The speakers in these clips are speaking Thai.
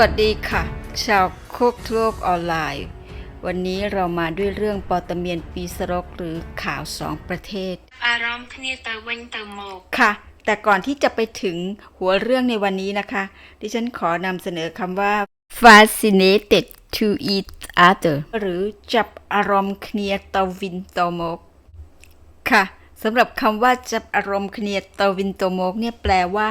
วัสดีค่ะ ชาวโคกทุกออนไลน์ วันนี้เรามาด้วยเรื่องปอตเมียนปีสรกหรือข่าวสองประเทศ อารมณ์คเนตเวนเตโมกค่ะ แต่ก่อนที่จะไปถึงหัวเรื่องในวันนี้นะคะ ดิฉันขอนำเสนอคำว่า fascinated to each other หรือจับอารมณ์คเนียตวินโตโมก ค่ะสำหรับคำว่าจับอารมณ์คเนียตวินโตโมกเนี่ยแปลว่า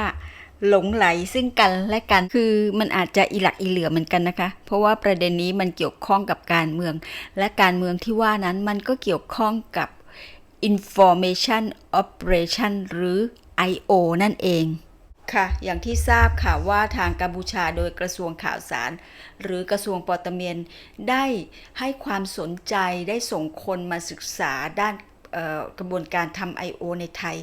หลงไหลซึ่งกันและกัน คือมันอาจจะอีหลักอีเหลือเหมือนกันนะคะ เพราะว่าประเด็นนี้มันเกี่ยวข้องกับการเมือง และการเมืองที่ว่านั้นมันก็เกี่ยวข้องกับ Information Operation หรือ I.O. นั่นเองค่ะ อย่างที่ทราบค่ะว่าทางกัมพูชาโดยกระทรวงข่าวสาร หรือกระทรวงปอตเมียนได้ให้ความสนใจได้ส่งคนมาศึกษาด้าน กระบวนการทำ I.O. ในไทย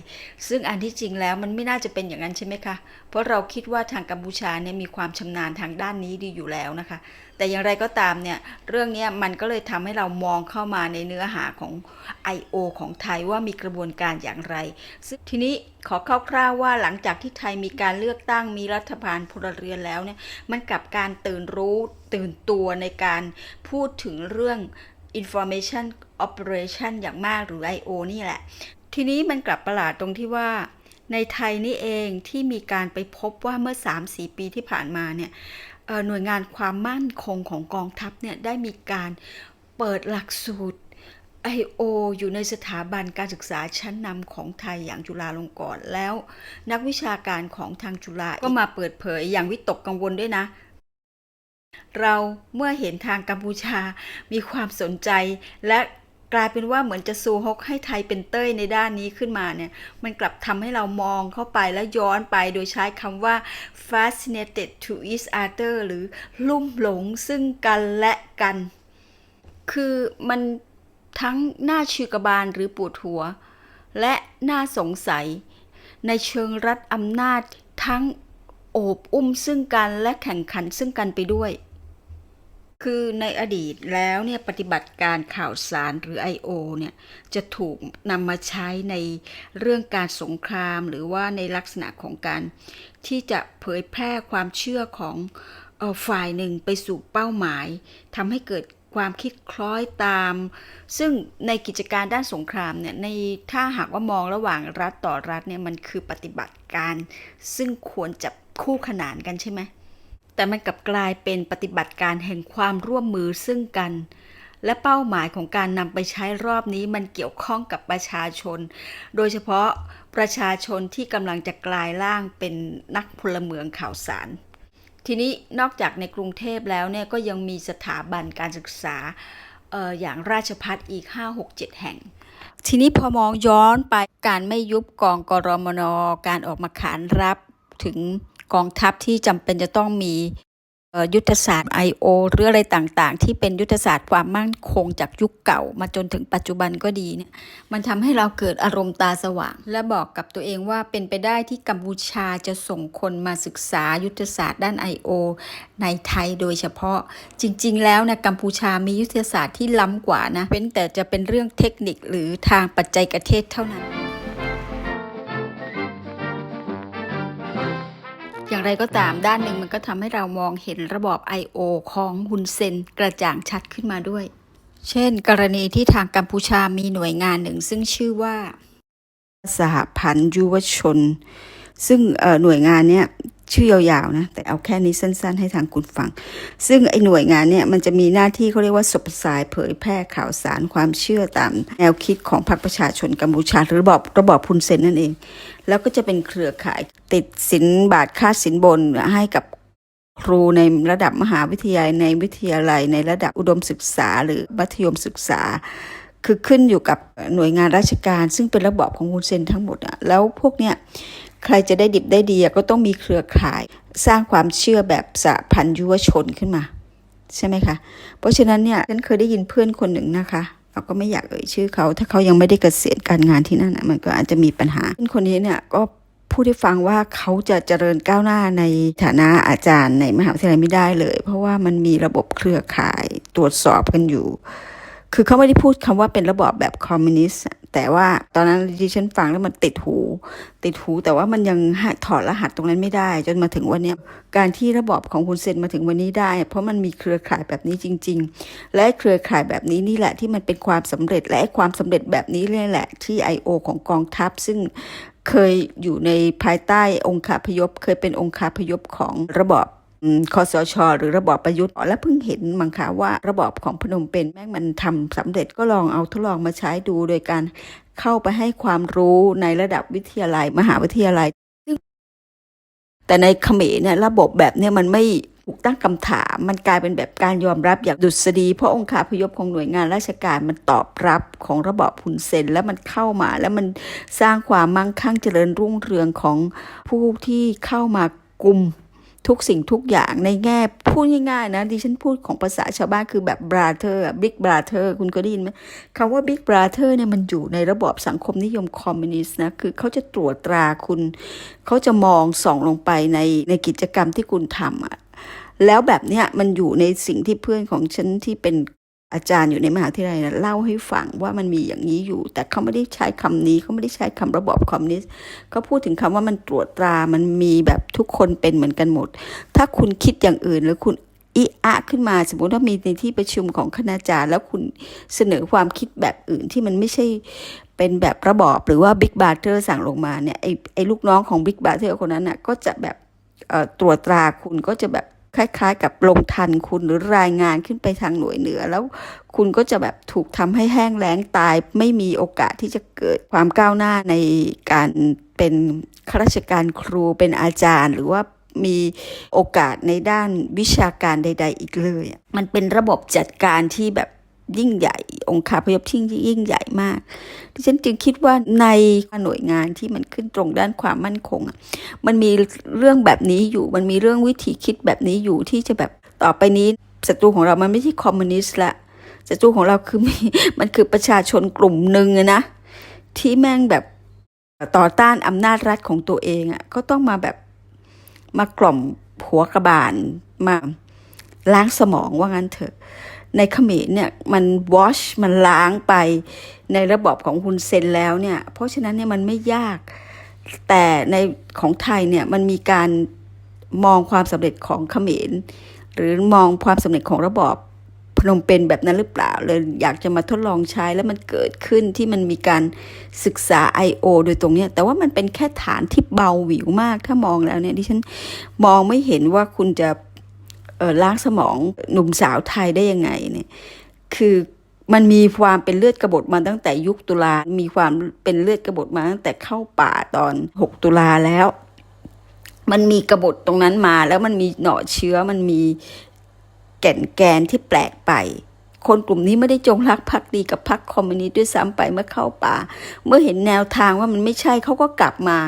ซึ่งอันที่จริงแล้วมันไม่น่าจะเป็นอย่างนั้นใช่ไหมคะ เพราะเราคิดว่าทางกัมพูชาเนี่ยมีความชำนาญทางด้านนี้ดีอยู่แล้วนะคะ แต่อย่างไรก็ตามเนี่ยเรื่องนี้มันก็เลยทำให้เรามองเข้ามาในเนื้อหาของ I.O. ของไทยว่ามีกระบวนการอย่างไร ซึ่งทีนี้ขอคร่าวๆว่าหลังจากที่ไทยมีการเลือกตั้งมีรัฐบาลพลเรือนแล้วเนี่ยมันกลับการตื่นรู้ตื่นตัวในการพูดถึงเรื่อง information operation อย่างมากหรือ I.O. นี่แหละ ทีนี้มันกลับประหลาดตรงที่ว่า ในไทยนี่เองที่มีการไปพบว่าเมื่อ 3-4 ปีที่ผ่านมาเนี่ยหน่วยงานความมั่นคงของกองทัพเนี่ยได้มีการเปิดหลักสูตร I.O. อยู่ในสถาบันการศึกษาชั้นนำของไทยอย่างจุฬาลงกรณ์แล้ว นักวิชาการของทางจุฬาก็มาเปิดเผยอย่างวิตกกังวลด้วยนะ เราเมื่อเห็นทางกัมพูชามีความสนใจ และกลายเป็นว่าเหมือนจะซูฮกให้ไทยเป็นเต้ยในด้านนี้ขึ้นมาเนี่ย มันกลับทำให้เรามองเข้าไปและย้อนไปโดยใช้คำว่า fascinated to each other หรือลุ่มหลงซึ่งกันและกัน คือมันทั้งน่าชือกบาลหรือปวดหัว และน่าสงสัย ในเชิงรัฐอำนาจทั้ง โอบอุ้มซึ่งกันและแข่งขันซึ่งกันไปด้วย คือในอดีตแล้วเนี่ยปฏิบัติการข่าวสารหรือ I.O. เนี่ยจะถูกนำมาใช้ในเรื่องการสงครามหรือว่าในลักษณะของการที่จะเผยแพร่ความเชื่อของออฝ่ายหนึ่งไปสู่เป้าหมายทำให้เกิดความคิดคล้อยตาม ซึ่งในกิจการด้านสงครามเนี่ยในถ้าหากว่ามองระหว่างรัฐต่อรัฐเนี่ยมันคือปฏิบัติการ ซึ่งควรจะ คู่ขนานกันใช่ไหม แต่มันกลับกลายเป็นปฏิบัติการแห่งความร่วมมือซึ่งกัน และเป้าหมายของการนำไปใช้รอบนี้มันเกี่ยวข้องกับประชาชน โดยเฉพาะประชาชนที่กำลังจะกลายร่างเป็นนักพลเมืองข่าวสารทีนี้นอกจากในกรุงเทพแล้วเนี่ยก็ยังมีสถาบันการศึกษาอออย่างราชพัฒอีก 5-6-7 แห่ง ทีนี้พอมองย้อนไปการไม่ยุบกองกรมนการออกมาขานรับถึง กองทัพที่จำเป็นจะต้องมียุทธศาสตร์ I.O. หรืออะไรต่างๆ ที่เป็นยุทธศาสตร์ความมั่นคงจากยุคเก่ามาจนถึงปัจจุบันก็ดีเนี่ยมันทำให้เราเกิดอารมณ์ตาสว่าง และบอกกับตัวเองว่าเป็นไปได้ที่กัมพูชาจะส่งคนมาศึกษายุทธศาสตร์ด้าน I.O. ในไทยโดยเฉพาะ จริง ๆ แล้วนะกัมพูชามียุทธศาสตร์ที่ล้ำกว่านะเว้นแต่จะเป็นเรื่องเทคนิคหรือทางปัจจัยกระเทศเท่านั้น อย่างไรก็ตามด้านหนึ่งมันก็ทำให้เรามองเห็นระบอบ I.O. ของฮุนเซนกระจ่างชัดขึ้นมาด้วย เช่น กรณีที่ทางกัมพูชามีหน่วยงานหนึ่ง ซึ่งชื่อว่า สหพันธ์ยุวชน ซึ่งเอ่อหน่วยงานเนี้ย ชื่อยาวๆนะแต่เอาแค่นี้สั้นๆ ให้ทางคุณฟัง ซึ่งไอ้หน่วยงานเนี่ยมันจะมีหน้าที่เขาเรียกว่าสบสายเผยแพร่ข่าวสารความเชื่อตามแนวคิดของพรรคประชาชนกัมพูชาหรือระบอบระบอบพุนเซนนั่นเอง แล้วก็จะเป็นเครือข่ายติดสินบาทค่าสินบนให้กับครูในระดับมหาวิทยาลัยในวิทยาลัยในระดับอุดมศึกษาหรือมัธยมศึกษา คือขึ้นอยู่กับหน่วยงานราชการ ซึ่งเป็นระบอบของฮุนเซนทั้งหมดอะแล้วพวกเนี้ย ใครจะได้ดิบได้ดีก็ต้องมีเครือข่าย สร้างความเชื่อแบบสหพันยุวชนขึ้นมา ใช่ไหมคะ เพราะฉะนั้นเนี่ยฉันเคยได้ยินเพื่อนคนหนึ่งนะคะเราก็ไม่อยากเอ่ยชื่อเขา ถ้าเขายังไม่ได้เกษียณการงานที่นั่นมันก็อาจจะมีปัญหาเพื่อนคนนี้เนี่ยก็พูดให้ฟังว่าเขาจะเจริญก้าวหน้าในฐานะอาจารย์ในมหาวิทยาลัยไม่ได้เลย เพราะว่ามันมีระบบเครือข่ายตรวจสอบกันอยู่ คือเขาไม่ได้พูดคำว่าเป็นระบอบแบบคอมมิวนิสต์แต่ว่าตอนนั้นดิฉันฟังแล้วมันติดหู ติดหูแต่ว่ามันยังถอดรหัสตรงนั้นไม่ได้ จนมาถึงวันนี้การที่ระบอบของคุณเซนมาถึงวันนี้ได้ เพราะมันมีเครือข่ายแบบนี้จริง ๆ และเครือข่ายแบบนี้นี่แหละที่มันเป็นความสำเร็จและความสำเร็จแบบนี้เลยแหละที่ I.O. ของกองทัพซึ่งเคยอยู่ในภายใต้องค์คาพยพ เคยเป็นองค์คาพยพของระบอบ คอสช หรือระบอบประยุทธ์และเพิ่งเห็นมังคะว่าระบอบของพนมเปญแม่งมันทำสำเร็จก็ลองเอาทดลองมาใช้ดูโดยการเข้าไปให้ความรู้ในระดับวิทยาลัย มหาวิทยาลัยซึ่งแต่ในเขมรเนี่ยระบบแบบเนี้ยมันไม่ถูกตั้งคำถามมันกลายเป็นแบบการยอมรับอย่างดุษฎีเพราะองค์คาพยพของหน่วยงานราชการมันตอบรับของระบอบพุนเซนแล้วมันเข้ามา แล้วมันสร้างความมั่งคั่งเจริญรุ่งเรืองของผู้ที่เข้ามากลุ่ม ทุกสิ่งทุกอย่างในแง่พูดง่ายๆนะดิฉันพูดของภาษาชาวบ้านคือแบบ brother big brother คุณก็ได้ยินไหมคำว่า big brother เนี่ยมันอยู่ในระบอบสังคมนิยมคอมมิวนิสต์นะ คือเขาจะตรวจตราคุณ เขาจะมองส่องลงไปในในกิจกรรมที่คุณทำอะแล้วแบบเนี้ยมันอยู่ในสิ่งที่เพื่อนของฉันที่เป็น อาจารย์อยู่ในมหาวิทยาลัยนะเล่าให้ฟังว่ามันมีอย่างนี้อยู่ แต่เขาไม่ได้ใช้คำนี้เขาไม่ได้ใช้คำระบอบคอมมิวนิสต์เขาพูดถึงคำว่ามันตรวจตรามันมีแบบทุกคนเป็นเหมือนกันหมด ถ้าคุณคิดอย่างอื่นหรือคุณอิอะขึ้นมาสมมติว่ามีในที่ประชุมของคณาจารย์ แล้วคุณเสนอความคิดแบบอื่นที่มันไม่ใช่เป็นแบบระบอบหรือว่าบิ๊กบาร์เทอร์สั่งลงมาเนี่ยไอไอลูกน้องของบิ๊กบาร์เทอร์คนนั้นน่ะก็จะแบบตรวจตราคุณก็จะแบบ คล้ายๆ กับลงทันคุณหรือรายงานขึ้นไปทางหน่วยเหนือ แล้วคุณก็จะแบบถูกทำให้แห้งแล้งตาย ไม่มีโอกาสที่จะเกิดความก้าวหน้าในการเป็นข้าราชการครูเป็นอาจารย์ หรือว่ามีโอกาสในด้านวิชาการใด ๆ อีกเลยอะมันเป็นระบบจัดการที่แบบ ยิ่งใหญ่ องค์คาพยพที่ยิ่งใหญ่มาก ดิฉันจึงคิดว่าในหน่วยงานที่มันขึ้นตรงด้านความมั่นคง มันมีเรื่องแบบนี้อยู่ มันมีเรื่องวิธีคิดแบบนี้อยู่ที่จะแบบต่อไปนี้ศัตรูของเรามันไม่ใช่คอมมิวนิสต์ละศัตรูของเราคือมีมันคือประชาชนกลุ่มหนึ่งนะที่แม่งแบบต่อต้านอำนาจรัฐของตัวเองอะก็ต้องมาแบบมากล่อมหัวกระบาลมาล้างสมองว่างั้นเถอะ ในเขมรเนี่ยมันวอชมันล้างไปในระบบของคุณเซนแล้วเนี่ย เพราะฉะนั้นเนี่ยมันไม่ยาก แต่ในของไทยเนี่ยมันมีการมองความสำเร็จของเขมร หรือมองความสำเร็จของระบอบพนมเปญแบบนั้นหรือเปล่าเลยอยากจะมาทดลองใช้แล้วมันเกิดขึ้นที่มันมีการศึกษา I.O. โดยตรงเนี้ยแต่ว่ามันเป็นแค่ฐานที่เบาหวิวมากถ้ามองแล้วเนี่ยดิฉันมองไม่เห็นว่าคุณจะ ล้างสมองหนุ่มสาวไทยได้ยังไงเนี่ยคือมันมีความเป็นเลือดกบฏมาตั้งแต่ยุคตุลา มีความเป็นเลือดกบฏมาตั้งแต่เข้าป่าตอน 6 ตุลาแล้ว มันมีกบฏตรงนั้นมาแล้วมันมีหน่อเชื้อมันมีแก่นแกนที่แปลกไป คนกลุ่มนี้ไม่ได้จงรักภักดีกับพรรคคอมมิวนิสต์ด้วยซ้ำไปเมื่อเข้าป่า เมื่อเห็นแนวทางว่ามันไม่ใช่เขาก็กลับมา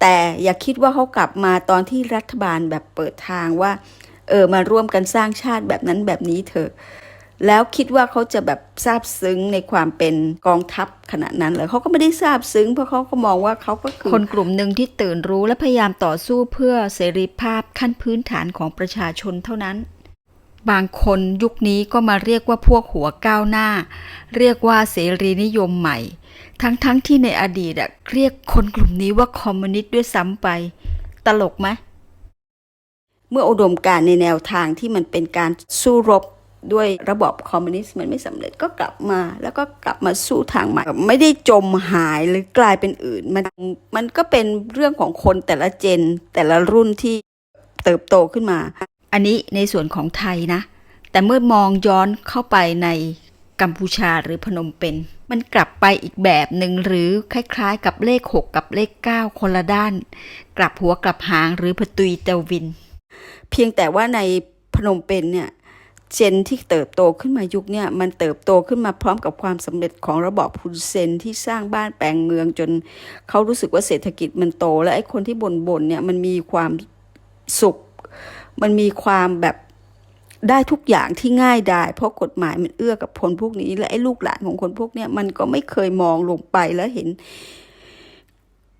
แต่อย่าคิดว่าเขากลับมาตอนที่รัฐบาลแบบเปิดทางว่า เออมาร่วมกันสร้างชาติแบบนั้นแบบนี้เถอะแล้วคิดว่าเขาจะแบบซาบซึ้งในความเป็นกองทัพขณะนั้นเลยเขาก็ไม่ได้ซาบซึ้งเพราะเขาก็มองว่าเขาก็คือคนกลุ่มหนึ่งที่ตื่นรู้และพยายามต่อสู้เพื่อเสรีภาพขั้นพื้นฐานของประชาชนเท่านั้น บางคนยุคนี้ก็มาเรียกว่าพวกหัวก้าวหน้า เรียกว่าเสรีนิยมใหม่ ทั้งๆทที่ในอดีตอะเรียกคนกลุ่มนี้ว่าคอมมิวนิสต์ด้วยซ้ำไป ตลกไหม เมื่ออุดมการในแนวทางที่มันเป็นการสู้รบด้วยระบอบคอมมิวนิสต์มันไม่สำเร็จก็กลับมาแล้วก็กลับมาสู้ทางใหม่ไม่ได้จมหายหรือกลายเป็นอื่น มันมันก็เป็นเรื่องของคนแต่ละเจน แต่ละรุ่นที่เติบโตขึ้นมา อันนี้ในส่วนของไทยนะ แต่เมื่อมองย้อนเข้าไปในกัมพูชาหรือพนมเปญมันกลับไปอีกแบบหนึ่งหรือคล้ายๆ กับเลข 6 กับเลข 9 คนละด้าน กลับหัวกลับหางหรือพตุยเตวิน เพียงแต่ว่าในพนมเปญเนี่ยเจนที่เติบโตขึ้นมายุคเนี่ยมันเติบโตขึ้นมาพร้อมกับความสำเร็จของระบอบฮุนเซนที่สร้างบ้านแปลงเมืองจนเขารู้สึกว่าเศรษฐกิจมันโต และไอ้คนที่บ่นๆเนี่ยมันมีความสุข มันมีความแบบได้ทุกอย่างที่ง่ายได้เพราะกฎหมายมันเอื้อกับคนพวกนี้ และไอ้ลูกหลานของคนพวกเนี้ยมันก็ไม่เคยมองลงไปแล้วเห็น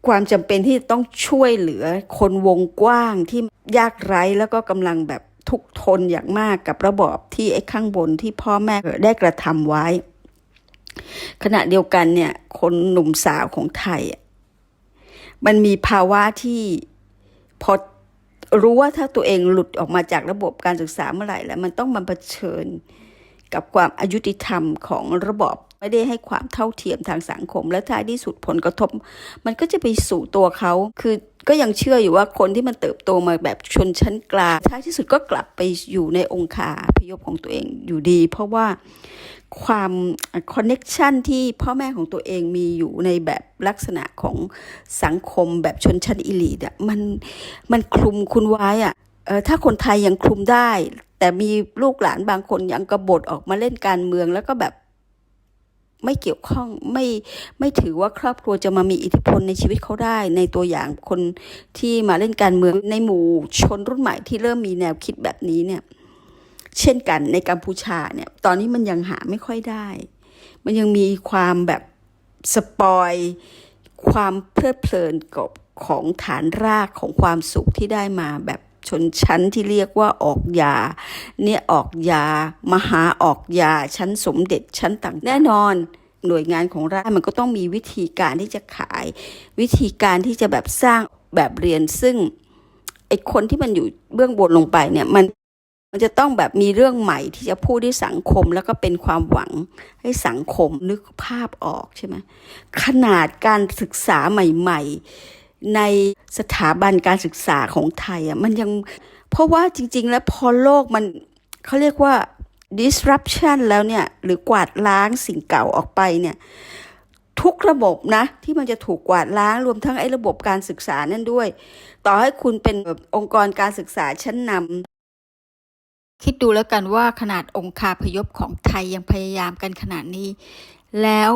ความจำเป็นที่จะต้องช่วยเหลือคนวงกว้างที่ ยากไร้แล้วก็กำลังแบบทุกทนอย่างมากกับระบอบที่ไอ้ข้างบนที่พ่อแม่ได้กระทำไว้ ขณะเดียวกันเนี่ยคนหนุ่มสาวของไทยอะมันมีภาวะที่พอรู้ว่าถ้าตัวเองหลุดออกมาจากระบบการศึกษาเมื่อไหร่แล้วมันต้องมาเผชิญกับความอายุติธรรมของระบอบไม่ได้ให้ความเท่าเทียมทางสังคม และท้ายที่สุดผลกระทบ มันก็จะไปสู่ตัวเขาคือ ก็ยังเชื่ออยู่ว่าคนที่มันเติบโตมาแบบชนชั้นกลางท้ายที่สุดก็กลับไปอยู่ในองค์คาพยพของตัวเองอยู่ดี เพราะว่าความคอนเน็ชันที่พ่อแม่ของตัวเองมีอยู่ในแบบลักษณะของสังคมแบบชนชั้นอิลีดอะมันมันคลุมคุณไว้อะเออถ้าคนไทยยังคลุมได้ แต่มีลูกหลานบางคนยังกระบฏออกมาเล่นการเมืองแล้วก็แบบ ไม่เกี่ยวข้องไม่ไม่ถือว่าครอบครัวจะมามีอิทธิพลในชีวิตเขาได้ ในตัวอย่างคนที่มาเล่นการเมืองในหมู่ชนรุ่นใหม่ที่เริ่มมีแนวคิดแบบนี้เนี่ยเช่นกันในกัมพูชาเนี่ยตอนนี้มันยังหาไม่ค่อยได้ มันยังมีความแบบสปอยความเพลิดเพลินกับของฐานรากของความสุขที่ได้มาแบบ ชนชั้นที่เรียกว่าออกยา เนี่ยออกยา มหาออกยา ชั้นสมเด็จชั้นต่างแน่นอนหน่วยงานของรัฐมันก็ต้องมีวิธีการที่จะขาย วิธีการที่จะแบบสร้างแบบเรียนซึ่งไอคนที่มันอยู่เบื้องบนลงไปเนี่ยมันมันจะต้องแบบมีเรื่องใหม่ที่จะพูดให้สังคมแล้วก็เป็นความหวังให้สังคมนึกภาพออกใช่ไหมขนาดการศึกษาใหม่ ๆ ในสถาบันการศึกษาของไทยอะมันยังเพราะว่าจริง ๆ แล้วพอโลกมันเขาเรียกว่า disruption แล้วเนี่ย หรือกวาดล้างสิ่งเก่าออกไปเนี่ย ทุกระบบนะ ที่มันจะถูกกวาดล้างรวมทั้งไอ้ระบบการศึกษานั่นด้วย ต่อให้คุณเป็นแบบองค์กรการศึกษาชั้นนำคิดดูแล้วกันว่าขนาดองคาพยพของไทยยังพยายามกันขนาดนี้ แล้ว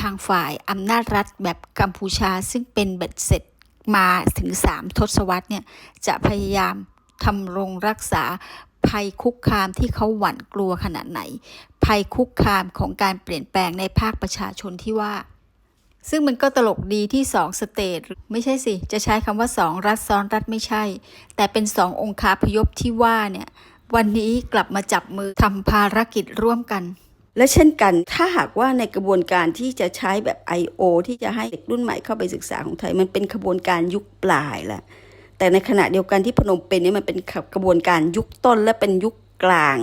ทางฝ่ายอำนาจรัฐแบบกัมพูชา ซึ่งเป็นเบ็ดเสร็จมาถึงสามทศวรรษเนี่ยจะพยายามทำรงรักษาภัยคุกคามที่เขาหวั่นกลัวขนาดไหน ภัยคุกคามของการเปลี่ยนแปลงในภาคประชาชนที่ว่า ซึ่งมันก็ตลกดีที่สองสเตทไม่ใช่สิ จะใช้คำว่าสองรัฐซ้อนรัฐไม่ใช่ แต่เป็นสององคาพยพที่ว่าเนี่ยวันนี้กลับมาจับมือทำภารกิจร่วมกัน และเช่นกัน ถ้าหากว่าในกระบวนการที่จะใช้แบบ I.O. ที่จะให้เด็กรุ่นใหม่เข้าไปศึกษาของไทย มันเป็นกระบวนการยุคปลายแหละแต่ในขณะเดียวกันที่พนมเปญเนี่ยมันเป็นกระบวนการยุคต้นและเป็นยุคกลาง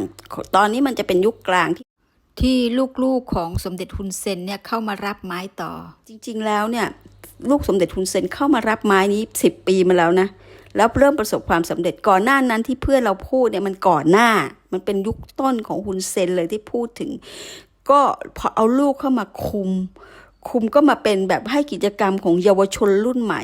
ตอนนี้มันจะเป็นยุคกลางที่ที่ลูกๆของสมเด็จฮุนเซนเนี่ยเข้ามารับไม้ต่อ จริงๆแล้วเนี่ยลูกสมเด็จฮุนเซนเข้ามารับไม้นี้สิบปีมาแล้วนะ แล้วเริ่มประสบความสำเร็จก่อนหน้านั้นที่เพื่อนเราพูดเนี่ยมันก่อนหน้า มันเป็นยุคต้นของฮุนเซนเลยที่พูดถึง ก็พอเอาลูกเข้ามาคุม คุมก็มาเป็นแบบให้กิจกรรมของเยาวชนรุ่นใหม่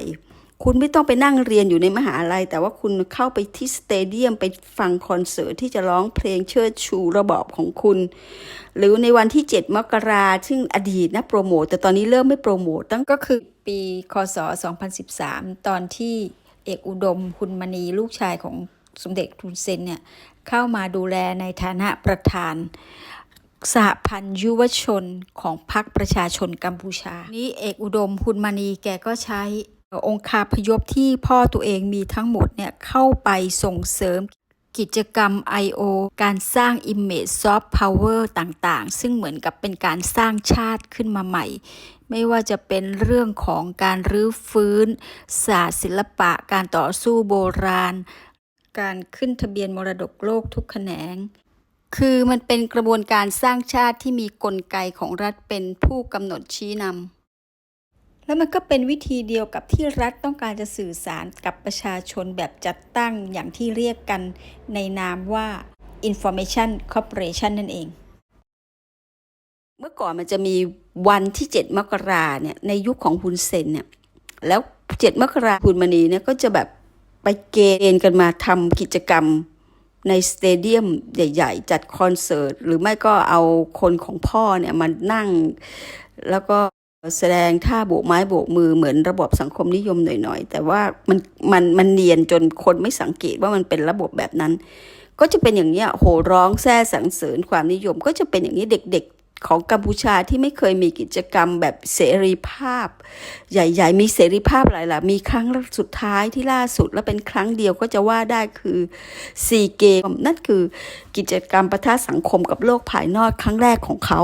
คุณไม่ต้องไปนั่งเรียนอยู่ในมหาลัย แต่ว่าคุณเข้าไปที่สเตเดียมไปฟังคอนเสิร์ตที่จะร้องเพลงเชิดชูระบอบของคุณ หรือในวันที่ 7 มกราซึ่งอดีตนะโปรโมท แต่ตอนนี้เริ่มไม่โปรโมทตั้งก็คือปีคศ 2013 ตอนที่ เอกอุดมคุณมณีลูกชายของสมเด็จทุนเซนเนี่ยเข้ามาดูแลในฐานะประธานสหพันธ์ยุวชนของพรรคประชาชนกัมพูชา นี้เอกอุดมคุณมณีแกก็ใช้องค์คาพยพที่พ่อตัวเองมีทั้งหมดเนี่ยเข้าไปส่งเสริม กิจกรรม I.O. การสร้าง Image Soft Power ต่างๆ ซึ่งเหมือนกับเป็นการสร้างชาติขึ้นมาใหม่ ไม่ว่าจะเป็นเรื่องของการรื้อฟื้น ศาสตร์ศิลปะ การต่อสู้โบราณ การขึ้นทะเบียนมรดกโลกทุกแขนง คือมันเป็นกระบวนการสร้างชาติที่มีกลไกของรัฐเป็นผู้กำหนดชี้นำ แล้วมันก็เป็นวิธีเดียวกับที่รัฐต้องการจะสื่อสารกับประชาชนแบบจัดตั้งอย่างที่เรียกกันในนามว่า Information Corporation นั่นเอง เมื่อก่อนมันจะมีวันที่ 7 มกราเนี่ยในยุคของฮุนเซนเนี่ยแล้ว 7 มกราคุณมณีเนี่ยก็จะแบบไปเกณฑ์กันมาทำกิจกรรมในสเตเดียมใหญ่ ๆ จัดคอนเสิร์ต หรือไม่ก็เอาคนของพ่อเนี่ยมานั่ง แล้วก็ แสดงท่าโบกไม้โบกมือเหมือนระบบสังคมนิยมหน่อยๆ แต่ว่ามันมันมันเนียนจนคนไม่สังเกตว่ามันเป็นระบบแบบนั้น ก็จะเป็นอย่างนี้โหร้องแซ่สรรเสริญความนิยม ก็จะเป็นอย่างนี้เด็กๆของกัมพูชาที่ไม่เคยมีกิจกรรมแบบเสรีภาพ ใหญ่ๆ มีเสรีภาพหลายล่ะมีครั้งสุดท้ายที่ล่าสุดและเป็นครั้งเดียวก็จะว่าได้คือซีเกมนั่นคือกิจกรรมประทะสังคมกับโลกภายนอกครั้งแรกของเขา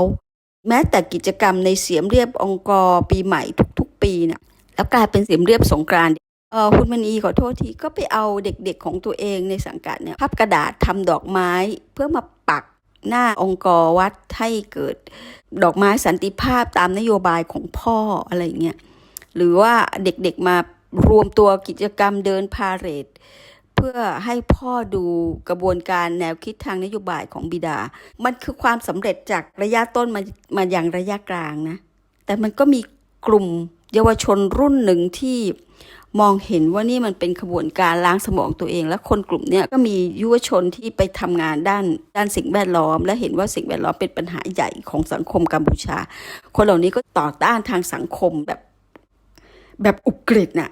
แม้แต่กิจกรรมในเสียมเรียบองกอปีใหม่ทุกๆ ปีเนี่ยแล้วกลายเป็นเสียมเรียบสงกรานต์เออคุณมณีขอโทษทีก็ไปเอาเด็กๆของตัวเองในสังกัดเนี่ยพับกระดาษทำดอกไม้เพื่อมาปักหน้าองค์กรวัดให้เกิดดอกไม้สันติภาพตามนโยบายของพ่ออะไรอย่างเงี้ยหรือว่าเด็กๆมารวมตัวกิจกรรมเดินพาเหรด พื่อให้พ่อดูกระบวนการแนวคิดทางนโยบายของบิดา มันคือความสำเร็จจากระยะต้นมามาอย่างระยะกลางนะ แต่มันก็มีกลุ่มเยาวชนรุ่นหนึ่งที่มองเห็นว่านี่มันเป็นขบวนการล้างสมองตัวเอง และคนกลุ่มนี้ก็มียุวชนที่ไปทำงานด้านด้านสิ่งแวดล้อม และเห็นว่าสิ่งแวดล้อมเป็นปัญหาใหญ่ของสังคมกัมพูชา คนเหล่านี้ก็ต่อต้านทางสังคมแบบแบบอุกฤษน่ะ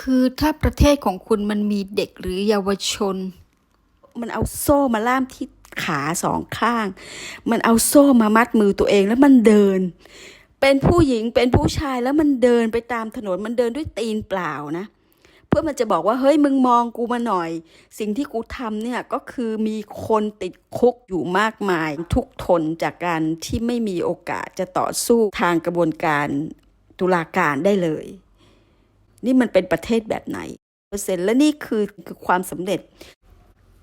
คือถ้าประเทศของคุณมันมีเด็กหรือเยาวชน มันเอาโซ่มาล่ามที่ขาสองข้าง มันเอาโซ่มามัดมือตัวเองแล้วมันเดิน เป็นผู้หญิงเป็นผู้ชายแล้วมันเดินไปตามถนนมันเดินด้วยตีนเปล่านะ เพื่อมันจะบอกว่าเฮ้ยมึงมองกูมาหน่อย สิ่งที่กูทำเนี่ยก็คือมีคนติดคุกอยู่มากมาย ทุกทนจากการที่ไม่มีโอกาสจะต่อสู้ทางกระบวนการตุลาการได้เลย นี่มันเป็นประเทศแบบไหนเปอร์เซ็นต์และนี่คือคือความสำเร็จ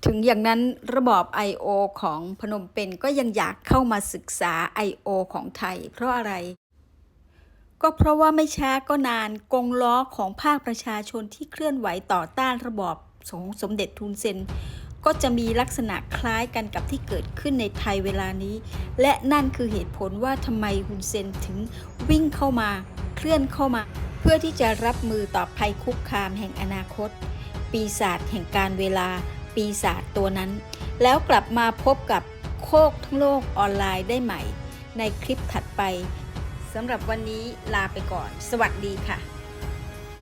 ถึงอย่างนั้นระบอบ I.O. ของพนมเปญก็ยังอยากเข้ามาศึกษา I.O. ของไทย เพราะอะไร ก็เพราะว่าไม่ช้าก็นานกงล้อของภาคประชาชนที่เคลื่อนไหวต่อต้านระบอบของสมเด็จทุนเซนก็จะมีลักษณะคล้ายกันกับที่เกิดขึ้นในไทยเวลานี้ และนั่นคือเหตุผลว่าทำไมฮุนเซนถึงวิ่งเข้ามาเคลื่อนเข้ามา เพื่อที่จะรับมือต่อภัยคุกคามแห่งอนาคต ปีศาจแห่งการเวลา ปีศาจตัวนั้น แล้วกลับมาพบกับโคกทั้งโลกออนไลน์ได้ใหม่ ในคลิปถัดไปสำหรับวันนี้ลาไปก่อน สวัสดีค่ะ